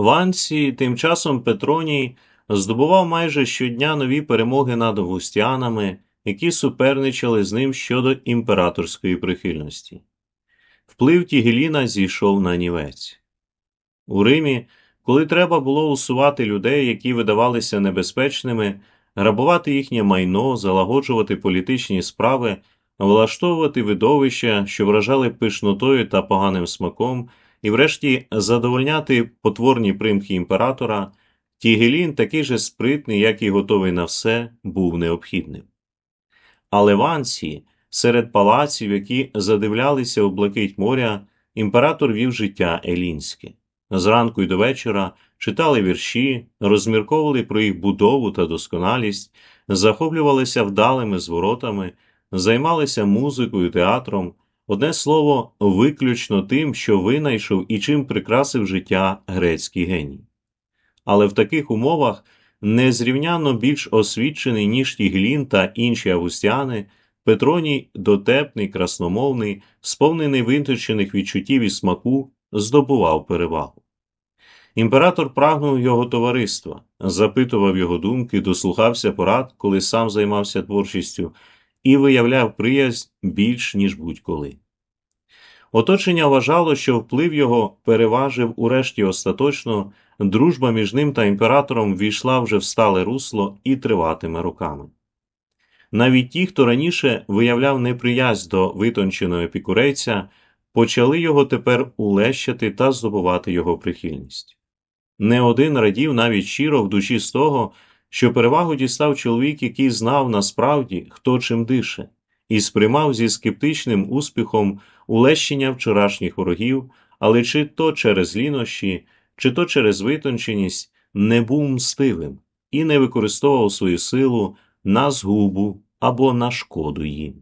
В Ансі тим часом Петроній здобував майже щодня нові перемоги над августіанами, які суперничали з ним щодо імператорської прихильності. Вплив Тігеліна зійшов на нівець. У Римі, коли треба було усувати людей, які видавалися небезпечними, грабувати їхнє майно, залагоджувати політичні справи, влаштовувати видовища, що вражали пишнотою та поганим смаком, і, врешті, задовольняти потворні примхи імператора, Тігелін, такий же спритний, як і готовий на все, був необхідним. Але в Ансії, серед палаців, які задивлялися у блакить моря, імператор вів життя елінське. Зранку й до вечора читали вірші, розмірковували про їх будову та досконалість, захоплювалися вдалими зворотами, займалися музикою, театром, одне слово, виключно тим, що винайшов і чим прикрасив життя грецький геній. Але в таких умовах незрівняно більш освічений, ніж Тіглін та інші августяни, Петроній, дотепний, красномовний, сповнений винточених відчуттів і смаку, здобував перевагу. Імператор прагнув його товариства, запитував його думки, дослухався порад, коли сам займався творчістю, і виявляв приязнь більш, ніж будь-коли. Оточення вважало, що вплив його переважив урешті остаточно, дружба між ним та імператором війшла вже в стале русло і триватиме роками. Навіть ті, хто раніше виявляв неприязнь до витонченого епікурейця, почали його тепер улещати та здобувати його прихильність. Не один радів навіть щиро в душі з того, що перевагу дістав чоловік, який знав насправді, хто чим дише, і сприймав зі скептичним успіхом улещення вчорашніх ворогів, але чи то через лінощі, чи то через витонченість не був мстивим і не використовував свою силу на згубу або на шкоду їм.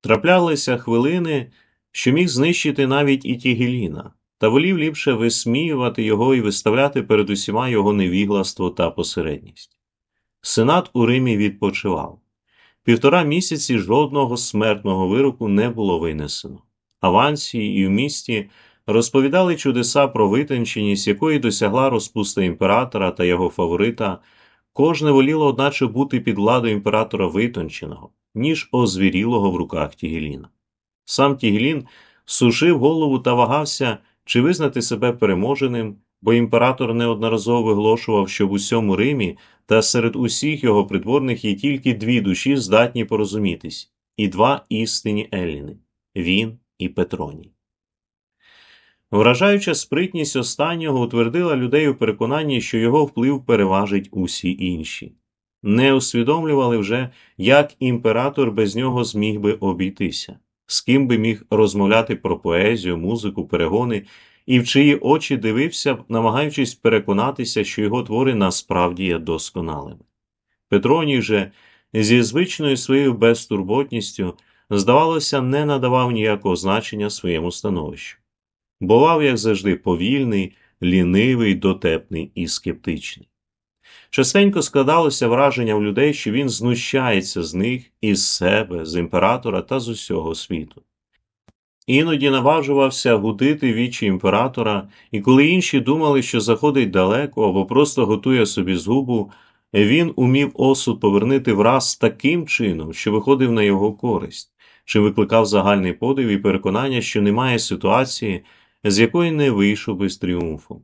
Траплялися хвилини, що міг знищити навіть і Тігеліна, та волів ліпше висміювати його і виставляти перед усіма його невігластво та посередність. Сенат у Римі відпочивав. Півтора місяці жодного смертного вироку не було винесено. Авансії і в місті розповідали чудеса про витонченість, якої досягла розпуста імператора та його фаворита. Кожне воліло, одначе, бути під владою імператора витонченого, ніж озвірілого в руках Тігеліна. Сам Тігелін сушив голову та вагався, чи визнати себе переможеним, бо імператор неодноразово виголошував, що в усьому Римі та серед усіх його придворних є тільки дві душі здатні порозумітись, і два істинні Елліни він і Петроній. Вражаюча спритність останнього утвердила людей у переконанні, що його вплив переважить усі інші. Не усвідомлювали вже, як імператор без нього зміг би обійтися, з ким би міг розмовляти про поезію, музику, перегони, і в чиї очі дивився, намагаючись переконатися, що його твори насправді є досконалими. Петроній же зі звичною своєю безтурботністю, здавалося, не надавав ніякого значення своєму становищу бував, як завжди, повільний, лінивий, дотепний і скептичний. Частенько складалося враження в людей, що він знущається з них, із себе, з імператора та з усього світу. Іноді наважувався гудити вічі імператора, і коли інші думали, що заходить далеко або просто готує собі згубу, він умів осуд повернути враз таким чином, що виходив на його користь, чи викликав загальний подив і переконання, що немає ситуації, з якої не вийшов би з тріумфом.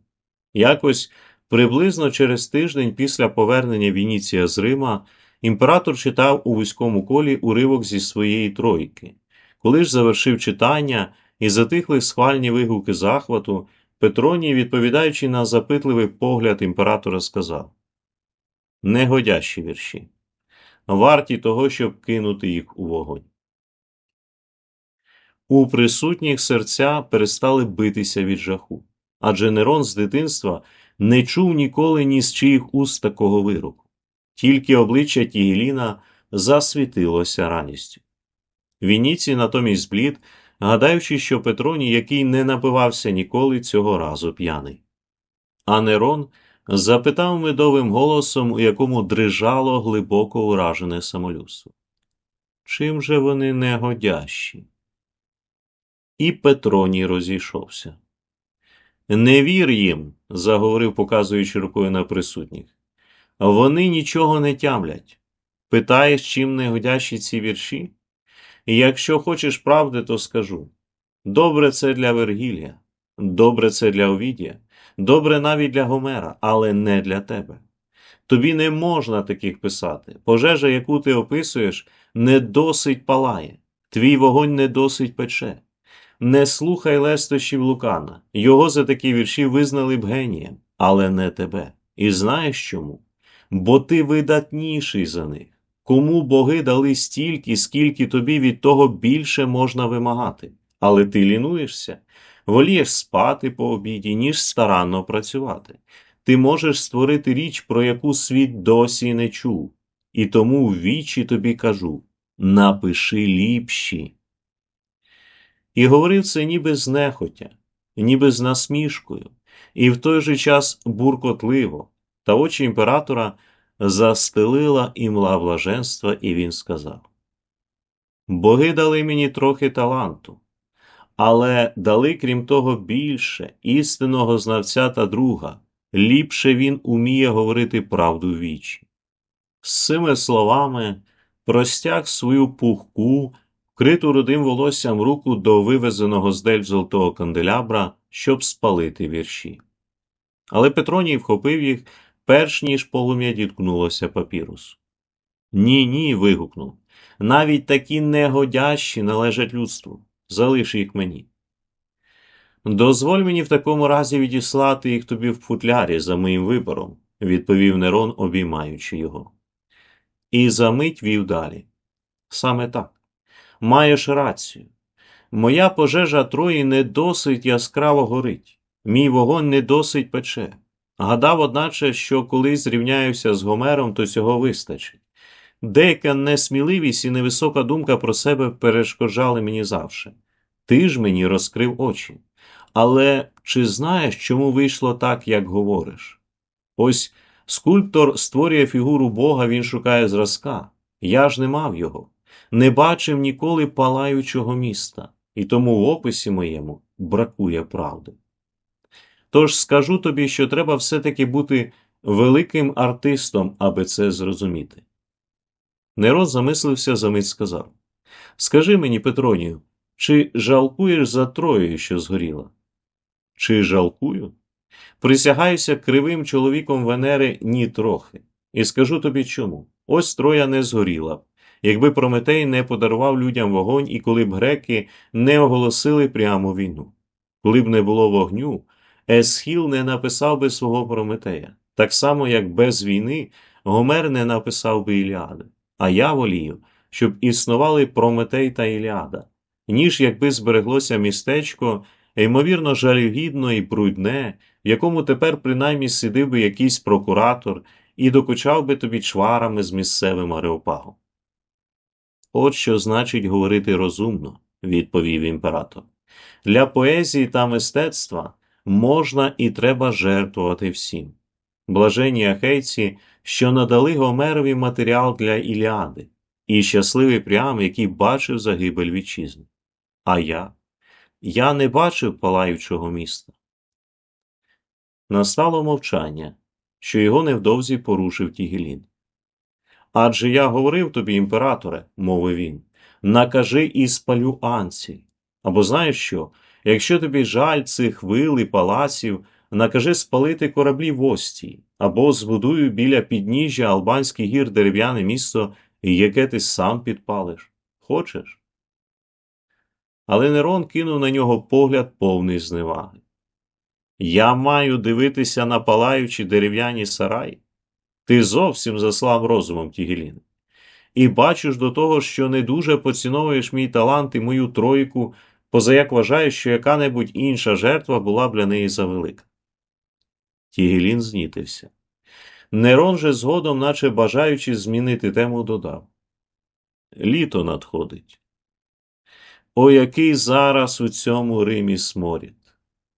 Якось приблизно через тиждень після повернення Вініція з Рима імператор читав у вузькому колі уривок зі своєї тройки. Коли ж завершив читання і затихли схвальні вигуки захвату, Петроній, відповідаючи на запитливий погляд імператора, сказав Негодящі вірші, варті того, щоб кинути їх у вогонь. У присутніх серця перестали битися від жаху, адже Нерон з дитинства не чув ніколи ні з чиїх уст такого вироку, тільки обличчя Тігеліна засвітилося радістю. Вініці натомість зблід, гадаючи, що Петроній, який не напивався ніколи цього разу п'яний. А Нерон запитав медовим голосом, у якому дрижало глибоко уражене самолюбство. Чим же вони негодящі? і Петроній розійшовся. Не вір їм, заговорив, показуючи рукою на присутніх. Вони нічого не тямлять. Питаєш, чим не годящі ці вірші? Якщо хочеш правди, то скажу. Добре це для Вергілія, добре це для Овідія, добре навіть для Гомера, але не для тебе. Тобі не можна таких писати. Пожежа, яку ти описуєш, не досить палає, твій вогонь не досить пече. Не слухай лестощів Лукана, його за такі вірші визнали б генієм, але не тебе. І знаєш чому? Бо ти видатніший за них. Кому боги дали стільки, скільки тобі від того більше можна вимагати, але ти лінуєшся, волієш спати по обіді, ніж старанно працювати. Ти можеш створити річ, про яку світ досі не чув, і тому в вічі тобі кажу напиши ліпші. І говорив це ніби знехотя, ніби з насмішкою, і в той же час буркотливо, та очі імператора застелила імла блаженства, і він сказав: Боги дали мені трохи таланту, але дали, крім того, більше істинного знавця та друга, ліпше він уміє говорити правду вічі. З цими словами простяг свою пухку, вкриту рудим волоссям руку до вивезеного з дель золотого канделябра, щоб спалити вірші. Але Петроній вхопив їх перш ніж полум'я діткнулося папірусу. Ні, ні. вигукнув. Навіть такі негодящі належать людству. Залиш їх мені. Дозволь мені в такому разі відіслати їх тобі в футлярі за моїм вибором, відповів Нерон, обіймаючи його. І за мить вів далі. Саме так. Маєш рацію. Моя пожежа Трої не досить яскраво горить, мій вогонь не досить пече. Гадав, одначе, що коли зрівняюся з Гомером, то цього вистачить. Деяка несміливість і невисока думка про себе перешкоджали мені завше. Ти ж мені розкрив очі. Але чи знаєш, чому вийшло так, як говориш? Ось скульптор створює фігуру Бога, він шукає зразка. Я ж не мав його, не бачив ніколи палаючого міста, і тому в описі моєму бракує правди. Тож скажу тобі, що треба все-таки бути великим артистом, аби це зрозуміти. Нерон замислився за мить сказав Скажи мені, Петронію, чи жалкуєш за Троєю, що згоріла? Чи жалкую? Присягаюся кривим чоловіком Венери ні трохи. І скажу тобі чому. Ось Троя не згоріла б, якби Прометей не подарував людям вогонь і коли б греки не оголосили прямо війну. Коли б не було вогню, Есхіл не написав би свого Прометея, так само, як без війни Гомер не написав би Іліади. А я волію, щоб існували Прометей та Іліада, ніж якби збереглося містечко, ймовірно, жалюгідно і брудне, в якому тепер принаймні сидив би якийсь прокуратор і докучав би тобі чварами з місцевим ареопагом. От що значить говорити розумно, відповів імператор. Для поезії та мистецтва можна і треба жертвувати всім. Блаженні ахейці, що надали Гомерові матеріал для Іліади, і щасливий прям, який бачив загибель вітчизни. А я? Я не бачив палаючого міста. Настало мовчання, що його невдовзі порушив Тігелін. Адже я говорив тобі, імператоре, мовив він, накажи і спалю анці. Або знаєш що? Якщо тобі жаль цих вил і палаців, накажи спалити кораблі в Остії, або збудую біля підніжжя Албанських гір дерев'яне місто, яке ти сам підпалиш. Хочеш? Але Нерон кинув на нього погляд повний зневаги. Я маю дивитися на палаючі дерев'яні сараї. Ти зовсім заслав розумом Тігелін. І бачиш до того, що не дуже поціновуєш мій талант і мою тройку позаяк вважає, що яка-небудь інша жертва була б для неї завелика. Тігелін знітився. Нерон же згодом, наче бажаючи змінити тему, додав Літо надходить. О, який зараз у цьому Римі сморід.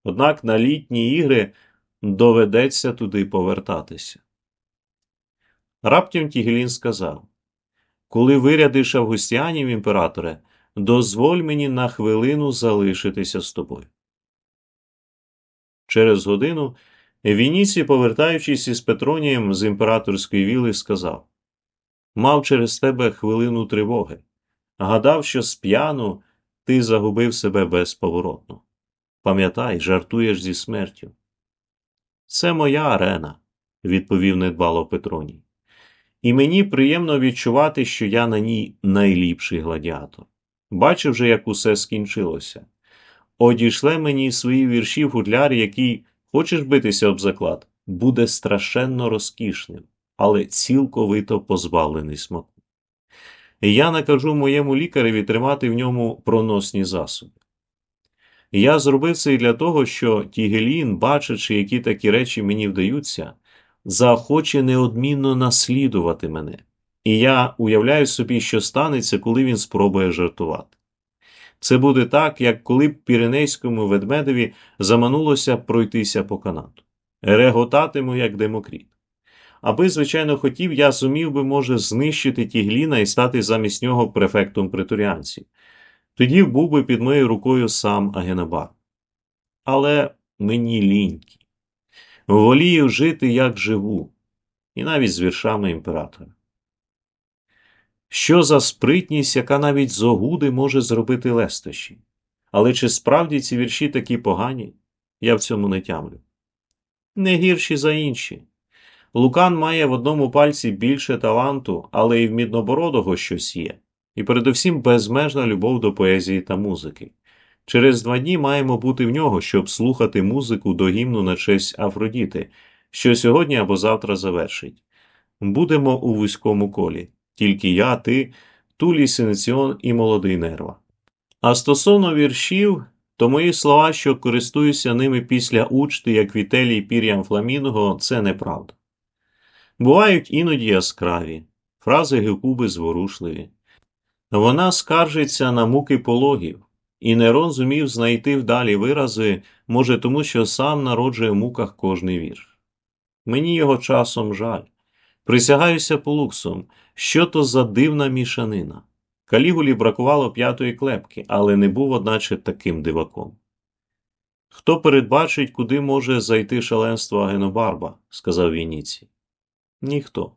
Однак на літні ігри доведеться туди повертатися. Раптом Тігелін сказав Коли вирядиш августіанів, імператоре, дозволь мені на хвилину залишитися з тобою. Через годину Вініцій, повертаючись із Петронієм з імператорської віли, сказав Мав через тебе хвилину тривоги. Гадав, що сп'яну ти загубив себе безповоротно. Пам'ятай, жартуєш зі смертю. Це моя арена, відповів недбало Петроній. І мені приємно відчувати, що я на ній найліпший гладіатор. Бачив же, як усе скінчилося. Одійшле мені свої вірші в футлярі, який, хочеш битися об заклад, буде страшенно розкішним, але цілковито позбавлений смаку. Я накажу моєму лікареві тримати в ньому проносні засоби. Я зробив це і для того, що Тігелін, бачачи, які такі речі мені вдаються, захоче неодмінно наслідувати мене, і я уявляю собі, що станеться, коли він спробує жартувати. Це буде так, як коли б Піренейському ведмедеві заманулося пройтися по канату. Реготатиму, як Демокріт. Аби, звичайно, хотів, я зумів би, може, знищити Тігліна і стати замість нього префектом преторіанців. Тоді був би під моєю рукою сам Агенобар. Але мені лінькі. Волію жити, як живу, і навіть з віршами імператора. Що за спритність, яка навіть з огуди може зробити лестощі? Але чи справді ці вірші такі погані? Я в цьому не тямлю. Не гірші за інші. Лукан має в одному пальці більше таланту, але і в міднобородого щось є, і передусім безмежна любов до поезії та музики. Через два дні маємо бути в нього, щоб слухати музику до гімну на честь Афродіти, що сьогодні або завтра завершить. Будемо у вузькому колі, тільки я, ти, Тулій Синеціон і молодий нерва. А стосовно віршів, то мої слова, що користуюся ними після учти, як вітелій пір'ям фламінго, це неправда. Бувають іноді яскраві, фрази Гекуби зворушливі. Вона скаржиться на муки пологів, і Нерон зумів знайти вдалі вирази, може, тому що сам народжує в муках кожний вірш. Мені його часом жаль. Присягаюся полуксом, що то за дивна мішанина. Калігулі бракувало п'ятої клепки, але не був, одначе, таким диваком. Хто передбачить, куди може зайти шаленство Агенобарба, сказав Вініці. Ніхто.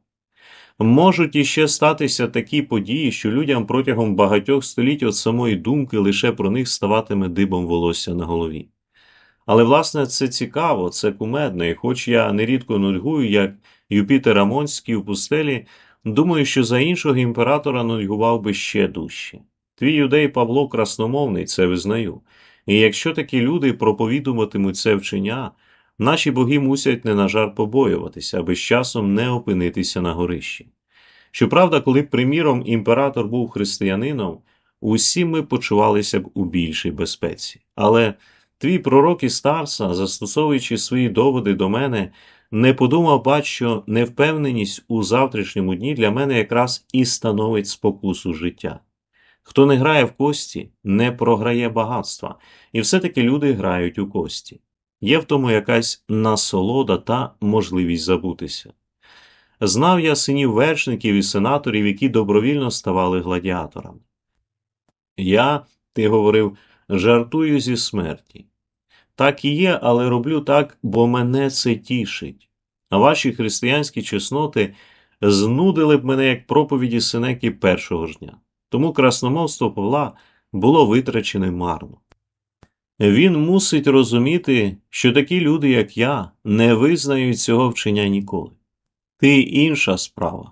Можуть іще статися такі події, що людям протягом багатьох століть від самої думки лише про них ставатиме дибом волосся на голові. Але, власне, це цікаво, це кумедно, і хоч я нерідко нудьгую, як Юпітер Амонський у пустелі, думаю, що за іншого імператора нудьгував би ще дужче. Твій юдей Павло красномовний, це визнаю. І якщо такі люди проповідуватимуть це вчення, наші боги мусять не на жар побоюватися, аби з часом не опинитися на горищі. Щоправда, коли б, приміром, імператор був християнином, усі ми почувалися б у більшій безпеці. Але твій пророк із Старса, застосовуючи свої доводи до мене, не подумав, бач, що невпевненість у завтрашньому дні для мене якраз і становить спокусу життя. Хто не грає в кості, не програє багатства, і все-таки люди грають у кості. Є в тому якась насолода та можливість забутися. Знав я синів вершників і сенаторів, які добровільно ставали гладіаторами. Я, ти говорив, жартую зі смерті. Так і є, але роблю так, бо мене це тішить. А ваші християнські чесноти знудили б мене як проповіді Синеки першого ж дня. Тому красномовство Павла було витрачене марно. Він мусить розуміти, що такі люди, як я, не визнають цього вчення ніколи. Ти інша справа.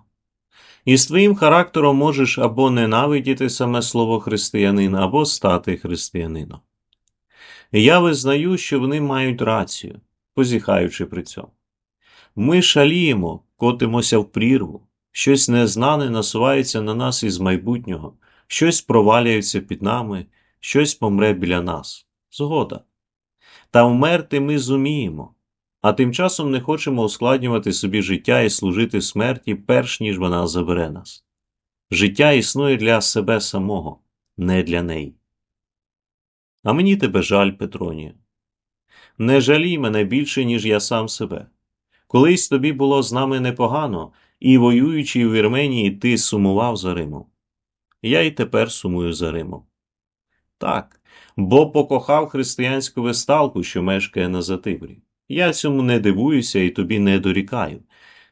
І з твоїм характером можеш або ненавидіти саме слово християнин, або стати християнином. Я визнаю, що вони мають рацію, позіхаючи при цьому. Ми шаліємо, котимося в прірву, щось незнане насувається на нас із майбутнього, щось провалюється під нами, щось помре біля нас. Згода. Та вмерти ми зуміємо, а тим часом не хочемо ускладнювати собі життя і служити смерті, перш ніж вона забере нас. Життя існує для себе самого, не для неї. А мені тебе жаль, Петронію. Не жалій мене більше, ніж я сам себе. Колись тобі було з нами непогано, і, воюючи в Вірменії, ти сумував за Римом. Я й тепер сумую за Римом. Так, бо покохав християнську весталку, що мешкає на Затибрі. Я цьому не дивуюся і тобі не дорікаю.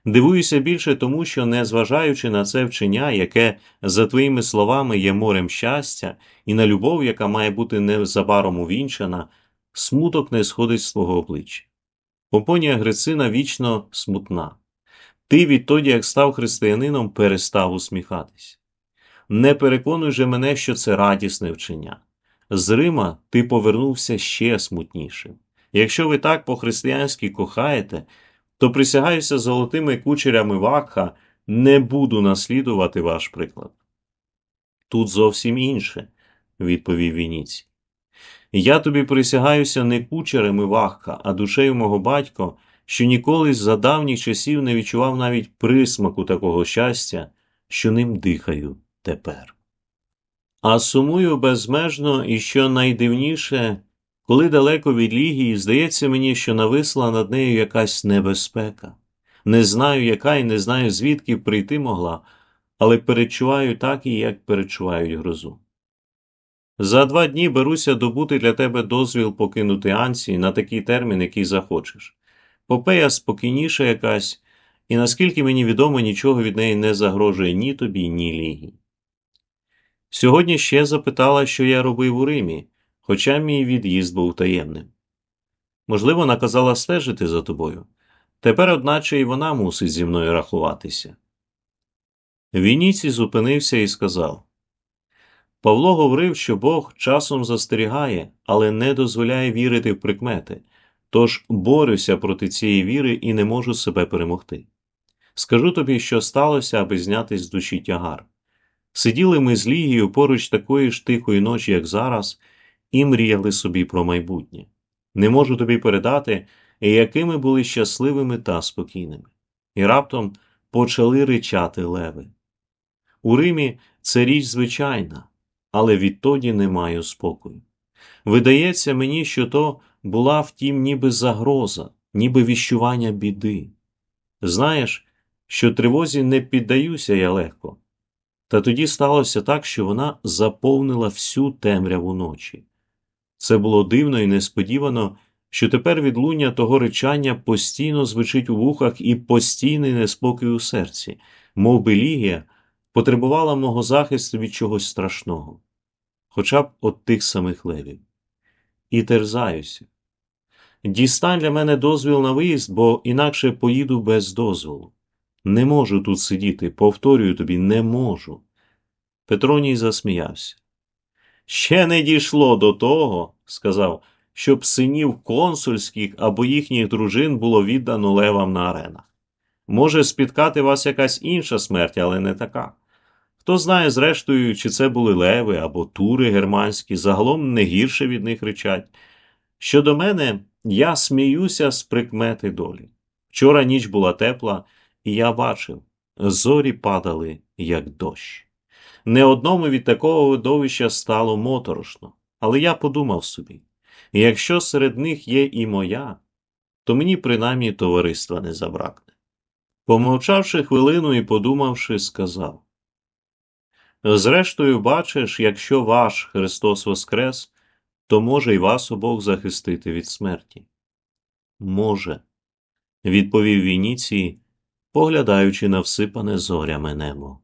Дивуюся більше тому, що, незважаючи на це вчення, яке, за твоїми словами, є морем щастя, і на любов, яка має бути незабаром увінчана, смуток не сходить з твого обличчя. Попонія Грицина вічно смутна. Ти відтоді, як став християнином, перестав усміхатись. Не переконуй же мене, що це радісне вчення. З Рима ти повернувся ще смутнішим. Якщо ви так по-християнськи кохаєте, то присягаюся золотими кучерями Вакха, не буду наслідувати ваш приклад. Тут зовсім інше, відповів Вініці. Я тобі присягаюся не кучерами Вахха, а душею мого батька, що ніколи з-за давніх часів не відчував навіть присмаку такого щастя, що ним дихаю тепер. А сумую безмежно і що найдивніше, коли далеко від Лігії, здається мені, що нависла над нею якась небезпека. Не знаю, яка і не знаю, звідки прийти могла, але перечуваю так і як перечувають грозу. За два дні беруся добути для тебе дозвіл покинути Ансі на такий термін, який захочеш. Попея спокійніша якась, і наскільки мені відомо, нічого від неї не загрожує ні тобі, ні лігії. Сьогодні ще запитала, що я робив у Римі, хоча мій від'їзд був таємним. Можливо, наказала стежити за тобою. Тепер, одначе, і вона мусить зі мною рахуватися. Вініці зупинився і сказав Павло говорив, що Бог часом застерігає, але не дозволяє вірити в прикмети, тож борюся проти цієї віри і не можу себе перемогти. Скажу тобі, що сталося, аби зняти з душі тягар. Сиділи ми з Лігією поруч такої ж тихої ночі, як зараз, і мріяли собі про майбутнє. Не можу тобі передати, якими були щасливими та спокійними. І раптом почали ричати леви. У Римі це річ звичайна, але відтоді не маю спокою. Видається мені, що то була втім ніби загроза, ніби віщування біди. Знаєш, що тривозі не піддаюся я легко. Та тоді сталося так, що вона заповнила всю темряву ночі. Це було дивно і несподівано, що тепер відлуння того речання постійно звучить у вухах і постійний неспокій у серці, мов би лігія потребувала мого захисту від чогось страшного, хоча б от тих самих левів. І терзаюся. Дістань для мене дозвіл на виїзд, бо інакше поїду без дозволу. Не можу тут сидіти, повторюю тобі, не можу. Петроній засміявся. Ще не дійшло до того, сказав, щоб синів консульських або їхніх дружин було віддано левам на аренах. Може спіткати вас якась інша смерть, але не така. Хто знає, зрештою, чи це були леви або тури германські, загалом не гірше від них речать. Щодо мене, я сміюся з прикмети долі. Вчора ніч була тепла, я бачив, зорі падали, як дощ. Не одному від такого видовища стало моторошно, але я подумав собі якщо серед них є і моя, то мені принаймні товариства не забракне. Помовчавши хвилину і подумавши, сказав Зрештою, бачиш, якщо ваш Христос Воскрес, то може й вас обох захистити від смерті. Може, відповів Вініцій, поглядаючи на всипане зорями небо.